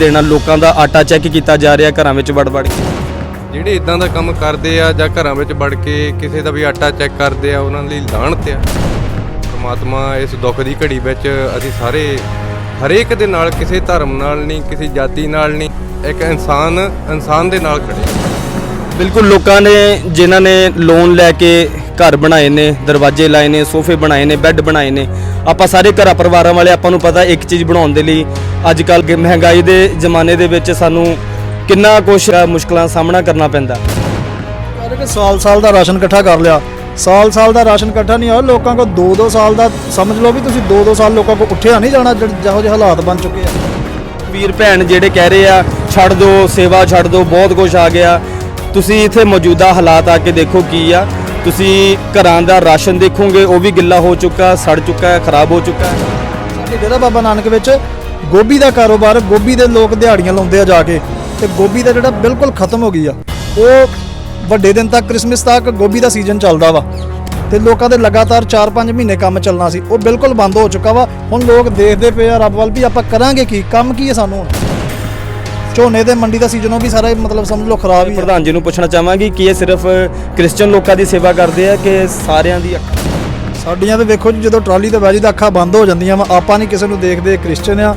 ਦੇਣਾ ਲੋਕਾਂ ਦਾ ਆਟਾ ਚੈੱਕ ਕੀਤਾ ਜਾ ਰਿਹਾ ਘਰਾਂ ਵਿੱਚ ਵੜ ਵੜ ਕੇ ਜਿਹੜੇ ਇਦਾਂ ਦਾ ਕੰਮ ਕਰਦੇ ਆ ਜਾਂ ਘਰਾਂ ਵਿੱਚ ਵੜ ਕੇ ਕਿਸੇ ਦਾ ਵੀ ਆਟਾ ਚੈੱਕ ਕਰਦੇ ਆ ਉਹਨਾਂ ਲਈ ਲਾਹਣਤ ਆ ਪਰਮਾਤਮਾ ਇਸ ਦੁੱਖ ਦੀ ਘੜੀ ਵਿੱਚ ਅਸੀਂ ਸਾਰੇ ਹਰੇਕ ਦੇ ਨਾਲ ਕਿਸੇ ਧਰਮ ਨਾਲ ਨਹੀਂ ਕਿਸੇ ਜਾਤੀ ਨਾਲ ਨਹੀਂ ਇੱਕ ਇਨਸਾਨ ਇਨਸਾਨ ਦੇ ਨਾਲ ਖੜੇ। ਬਿਲਕੁਲ ਲੋਕਾਂ ਨੇ ਜਿਨ੍ਹਾਂ ਨੇ ਲੋਨ ਲੈ ਕੇ ਘਰ ਬਣਾਏ ਨੇ ਦਰਵਾਜ਼ੇ ਲਾਏ ਨੇ ਸੋਫੇ ਬਣਾਏ ਨੇ ਬੈੱਡ ਬਣਾਏ ਨੇ। ਆਪਾਂ ਸਾਰੇ ਘਰਾਂ ਪਰਿਵਾਰਾਂ ਵਾਲੇ ਆਪਾਂ ਨੂੰ ਪਤਾ ਇੱਕ ਚੀਜ਼ ਬਣਾਉਣ ਦੇ ਲਈ ਅੱਜ ਕੱਲ੍ਹ ਮਹਿੰਗਾਈ ਦੇ ਜ਼ਮਾਨੇ ਦੇ ਵਿੱਚ ਸਾਨੂੰ ਕਿੰਨਾ ਕੁਛ ਮੁਸ਼ਕਲਾਂ ਸਾਹਮਣਾ ਕਰਨਾ ਪੈਂਦਾ। ਕਹਿੰਦੇ ਕਿ ਸਾਲ ਸਾਲ ਦਾ ਰਾਸ਼ਨ ਇਕੱਠਾ ਕਰ ਲਿਆ। ਸਾਲ ਸਾਲ ਦਾ ਰਾਸ਼ਨ ਇਕੱਠਾ ਨਹੀਂ ਹੋਇਆ ਲੋਕਾਂ ਕੋ 2-2 ਸਾਲ ਦਾ ਸਮਝ ਲਓ ਵੀ ਤੁਸੀਂ 2-2 ਸਾਲ ਲੋਕਾਂ ਕੋ ਉੱਠਿਆ ਨਹੀਂ ਜਾਣਾ ਜਿਹੋ ਜਿਹੇ ਹਾਲਾਤ ਬਣ ਚੁੱਕੇ ਆ। ਵੀਰ ਭੈਣ ਜਿਹੜੇ ਕਹਿ ਰਹੇ ਆ ਛੱਡ ਦਿਓ ਸੇਵਾ ਛੱਡ ਦਿਓ ਬਹੁਤ ਕੁਝ ਆ ਗਿਆ। ਤੁਸੀਂ ਇੱਥੇ ਮੌਜੂਦਾ ਹਾਲਾਤ ਆ ਕੇ ਦੇਖੋ ਕੀ ਆ। ਤੁਸੀਂ ਘਰਾਂ ਦਾ ਰਾਸ਼ਨ ਦੇਖੋਗੇ, ਉਹ ਵੀ ਗਿੱਲਾ ਹੋ ਚੁੱਕਾ, ਸੜ ਚੁੱਕਾ ਹੈ, ਖਰਾਬ ਹੋ ਚੁੱਕਾ ਹੈ। ਸਾਡੇ ਡੇਰਾ ਬਾਬਾ ਨਾਨਕ ਵਿੱਚ ਗੋਭੀ ਦਾ ਕਾਰੋਬਾਰ, ਗੋਭੀ ਦੇ ਲੋਕ ਦਿਹਾੜੀਆਂ ਲਾਉਂਦੇ ਆ ਜਾ ਕੇ, ਤੇ ਗੋਭੀ ਦਾ ਜਿਹੜਾ ਬਿਲਕੁਲ ਖਤਮ ਹੋ ਗਈ ਆ, ਉਹ ਵੱਡੇ ਦਿਨ ਤੱਕ, ਕ੍ਰਿਸਮਸ ਤੱਕ ਗੋਭੀ ਦਾ ਸੀਜ਼ਨ ਚੱਲਦਾ ਵਾ। ਤੇ ਲੋਕਾਂ ਦੇ ਲਗਾਤਾਰ 4-5 ਮਹੀਨੇ ਕੰਮ ਚੱਲਣਾ ਸੀ, ਉਹ ਬਿਲਕੁਲ ਬੰਦ ਹੋ ਚੁੱਕਾ ਵਾ। ਹੁਣ ਲੋਕ ਦੇਖਦੇ ਪਏ ਆ, ਰੱਬ ਵੱਲ ਵੀ ਆਪਾਂ ਕਰਾਂਗੇ ਕੀ, ਕੰਮ ਕੀ ਹੈ ਸਾਨੂੰ ਹੁਣ? ਝੋਨੇ ਦੇ ਮੰਡੀ ਦਾ ਸੀਜ਼ਨ ਉਹ ਵੀ ਸਾਰਾ ਮਤਲਬ ਸਮਝ ਲਓ ਖਰਾਬ ਹੀ ਪ੍ਰਧਾਨ ਜੀ ਨੂੰ ਪੁੱਛਣਾ ਚਾਹਾਂਗੀ ਕਿ ਇਹ ਸਿਰਫ ਕ੍ਰਿਸਚੀਅਨ ਲੋਕਾਂ ਦੀ ਸੇਵਾ ਕਰਦੇ ਆ ਕਿ ਸਾਰਿਆਂ ਦੀ ਸਾਡੀਆਂ ਤੇ ਵੇਖੋ ਜੀ ਜਦੋਂ ਟਰਾਲੀ ਤੇ ਬੈਜੀ ਦਾ ਅੱਖਾਂ ਬੰਦ ਹੋ ਜਾਂਦੀਆਂ ਵਾ। ਆਪਾਂ ਨਹੀਂ ਕਿਸੇ ਨੂੰ ਦੇਖਦੇ ਕ੍ਰਿਸਚੀਅਨ ਆ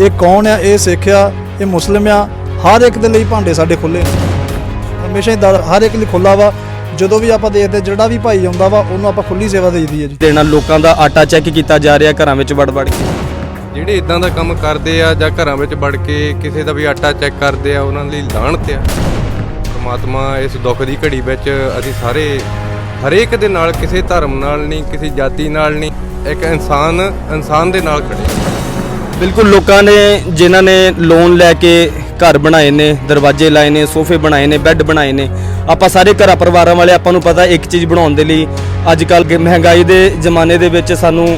ਇਹ ਕੌਣ ਆ ਇਹ ਸਿੱਖ ਆ ਇਹ ਮੁਸਲਿਮ ਆ। ਹਰ ਇੱਕ ਦੇ ਲਈ ਭਾਂਡੇ ਸਾਡੇ ਖੁੱਲੇ ਨੇ। ਹਮੇਸ਼ਾ ਹੀ ਹਰ ਇੱਕ ਲਈ ਖੁੱਲਾ ਵਾ। ਜਦੋਂ ਵੀ ਆਪਾਂ ਦੇਖਦੇ ਜਿਹੜਾ ਵੀ ਭਾਈ ਆਉਂਦਾ ਵਾ ਉਹਨੂੰ ਆਪਾਂ ਖੁੱਲੀ ਸੇਵਾ ਦੇਈਦੀ ਹੈ ਜੀ। ਦੇਣਾ ਲੋਕਾਂ ਦਾ ਆਟਾ ਚੈੱਕ ਕੀਤਾ ਜਾ ਰਿਹਾ ਘਰਾਂ ਵਿੱਚ ਵੜ ਵੜ ਕੇ। ਜਿਹੜੇ ਇਦਾਂ ਦਾ ਕੰਮ ਕਰਦੇ ਆ ਜਾਂ ਘਰਾਂ ਵਿੱਚ ਵੜ ਕੇ ਕਿਸੇ ਦਾ ਵੀ ਆਟਾ ਚੈੱਕ ਕਰਦੇ ਆ, ਉਹਨਾਂ ਲਈ ਲਾਹਣਤ ਆ। ਪਰਮਾਤਮਾ ਇਸ ਦੁੱਖ ਦੀ ਘੜੀ ਵਿੱਚ ਅਸੀਂ ਸਾਰੇ ਹਰੇਕ ਦੇ ਨਾਲ, ਕਿਸੇ ਧਰਮ ਨਾਲ ਨਹੀਂ, ਕਿਸੇ ਜਾਤੀ ਨਾਲ ਨਹੀਂ, ਇੱਕ ਇਨਸਾਨ ਇਨਸਾਨ ਦੇ ਨਾਲ ਖੜੇ ਬਿਲਕੁਲ, ਲੋਕਾਂ ਨੇ, ਜਿਨ੍ਹਾਂ ਨੇ ਲੋਨ ਲੈ ਕੇ ਘਰ ਬਣਾਏ ਨੇ, ਦਰਵਾਜ਼ੇ ਲਾਏ ਨੇ, ਸੋਫੇ ਬਣਾਏ ਨੇ ਬੈੱਡ ਬਣਾਏ ਨੇ, ਆਪਾਂ ਸਾਰੇ ਘਰਾਂ ਪਰਿਵਾਰਾਂ ਵਾਲੇ, ਆਪਾਂ ਨੂੰ ਪਤਾ ਇੱਕ ਚੀਜ਼ ਬਣਾਉਣ ਦੇ ਲਈ ਅੱਜ ਕੱਲ੍ਹ ਮਹਿੰਗਾਈ ਦੇ ਜ਼ਮਾਨੇ ਦੇ ਵਿੱਚ ਸਾਨੂੰ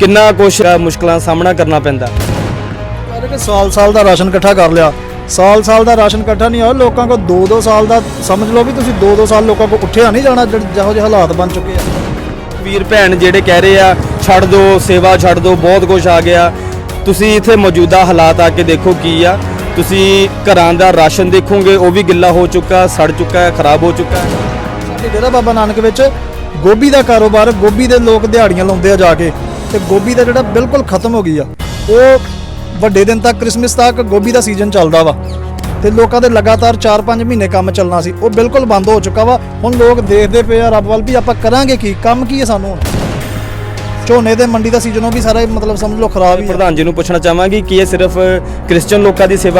ਕਿੰਨਾ ਕੁਛ ਮੁਸ਼ਕਲਾਂ ਦਾ ਸਾਹਮਣਾ ਕਰਨਾ ਪੈਂਦਾ? ਕਹਿੰਦੇ ਕਿ ਸਾਲ ਸਾਲ ਦਾ ਰਾਸ਼ਨ ਇਕੱਠਾ ਕਰ ਲਿਆ। ਸਾਲ ਸਾਲ ਦਾ ਰਾਸ਼ਨ ਇਕੱਠਾ ਨਹੀਂ ਹੋਇਆ ਲੋਕਾਂ ਕੋ 2-2 ਸਾਲ ਦਾ ਸਮਝ ਲਓ ਵੀ ਤੁਸੀਂ 2-2 ਸਾਲ ਲੋਕਾਂ ਕੋ ਉੱਠਿਆ ਨਹੀਂ ਜਾਣਾ ਜਿਹੋ ਜਿਹੇ ਹਾਲਾਤ ਬਣ ਚੁੱਕੇ ਆ। ਵੀਰ ਭੈਣ ਜਿਹੜੇ ਕਹਿ ਰਹੇ ਆ ਛੱਡ ਦਿਓ ਸੇਵਾ ਛੱਡ ਦਿਓ ਬਹੁਤ ਕੁਝ ਆ ਗਿਆ। ਤੁਸੀਂ ਇੱਥੇ ਮੌਜੂਦਾ ਹਾਲਾਤ ਆ ਕੇ ਦੇਖੋ ਕੀ ਆ। ਤੁਸੀਂ ਘਰਾਂ ਦਾ ਰਾਸ਼ਨ ਦੇਖੋਗੇ ਉਹ ਵੀ ਗਿੱਲਾ ਹੋ ਚੁੱਕਾ ਸੜ ਚੁੱਕਾ ਹੈ ਖਰਾਬ ਹੋ ਚੁੱਕਾ। ਹੈ ਸਾਡੇ ਡੇਰਾ ਬਾਬਾ ਨਾਨਕ ਵਿੱਚ ਗੋਭੀ ਦਾ ਕਾਰੋਬਾਰ ਗੋਭੀ ਦੇ ਲੋਕ ਦਿਹਾੜੀਆਂ ਲਾਉਂਦੇ ਆ ਜਾ ਕੇ। ਤੇ ਗੋਭੀ ਦਾ ਜਿਹੜਾ ਬਿਲਕੁਲ ਖਤਮ ਹੋ ਗਈ ਆ, ਉਹ ਵੱਡੇ ਦਿਨ ਤੱਕ ਕ੍ਰਿਸਮਸ ਤੱਕ ਗੋਭੀ ਦਾ ਸੀਜ਼ਨ ਚੱਲਦਾ ਵਾ। ਤੇ ਲੋਕਾਂ ਦੇ ਲਗਾਤਾਰ 4-5 ਮਹੀਨੇ ਕੰਮ ਚੱਲਣਾ ਸੀ, ਉਹ ਬਿਲਕੁਲ ਬੰਦ ਹੋ ਚੁੱਕਾ ਵਾ। ਹੁਣ ਲੋਕ ਦੇਖਦੇ ਪਏ ਆ, ਰੱਬ ਵੱਲ ਵੀ ਆਪਾਂ ਕਰਾਂਗੇ ਕੀ, ਕੰਮ ਕੀ ਹੈ ਸਾਨੂੰ ਝੋਨੇ ਦੇ ਮੰਡੀ ਦਾ ਸੀਜ਼ਨ ਉਹ ਵੀ ਸਾਰਾ ਮਤਲਬ ਸਮਝ ਲਓ ਖਰਾਬ ਹੀ ਪ੍ਰਧਾਨ ਜੀ ਨੂੰ ਪੁੱਛਣਾ ਚਾਹਾਂਗੀ ਕਿ ਇਹ ਸਿਰਫ ਕ੍ਰਿਸਚੀਅਨ ਲੋਕਾਂ ਦੀ ਸੇਵਾ